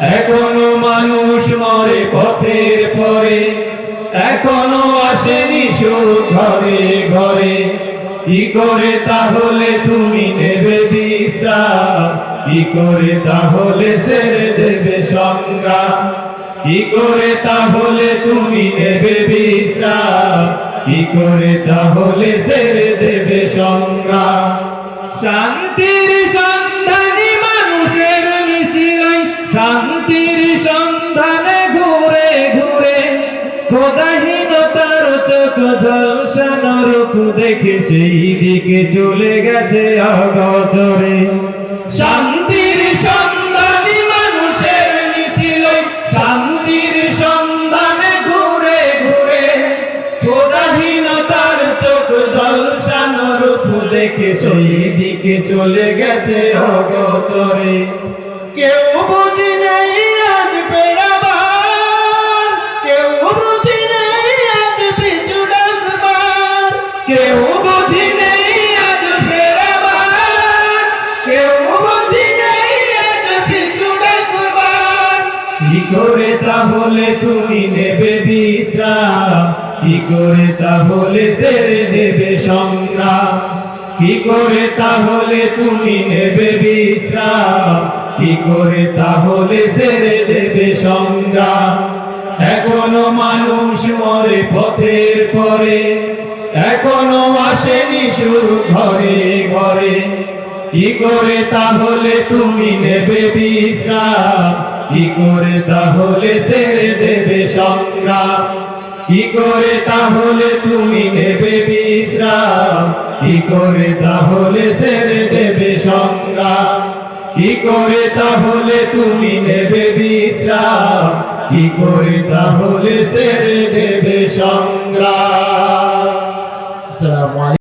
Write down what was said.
এখনও মানুষ মরে পথের পরে, এখনও আসেনি ঘরে ঘরে। কি করে তাহলে তুমি নেবে বিশ্রাম? কি করে তাহলে ছেড়ে দেবে সংগ্রাম? কি করে তাহলে তুমি নেবে বিশ্রাম? কি করে তাহলে ছেড়ে দেবে সংগ্রাম? শান্তির ঝলসানো রূপ দেখে সেই দিকে চলে গেছে অগচরে। শান্তির সন্ধানী মানুষের মিছিলাই শান্তির সন্ধানে ঘুরে ঘুরে। খোদাহীনতার চোখ ঝলসানো রূপ দেখে সেই দিকে চলে গেছে অগচরে। কেউ বুঝি নাই কি করে তাহলে তুমি নেবে বিশ্রাম? কি করে তাহলে ছেড়ে দেবে সংগ্রাম? কি করে তাহলে তুমি নেবে বিশ্রাম? কি করে তাহলে ছেড়ে দেবে সংগ্রাম? এখনও মানুষ মরে পথের পরে, এখনও আসেনি শুরু ঘরে ঘরে। কি করে তাহলে তুমি নেবে বিশ্রাম? কি করে তাহলে ছেড়ে দেবে সংগ্রাম? কি করে তাহলে তুমি নেবে বিশ্রাম? কি করে তাহলে ছেড়ে দেবে সংগ্রাম? কি করে তাহলে তুমি নেবে বিশ্রাম? কি করে তাহলে ছেড়ে দেবে সংগ্রাম?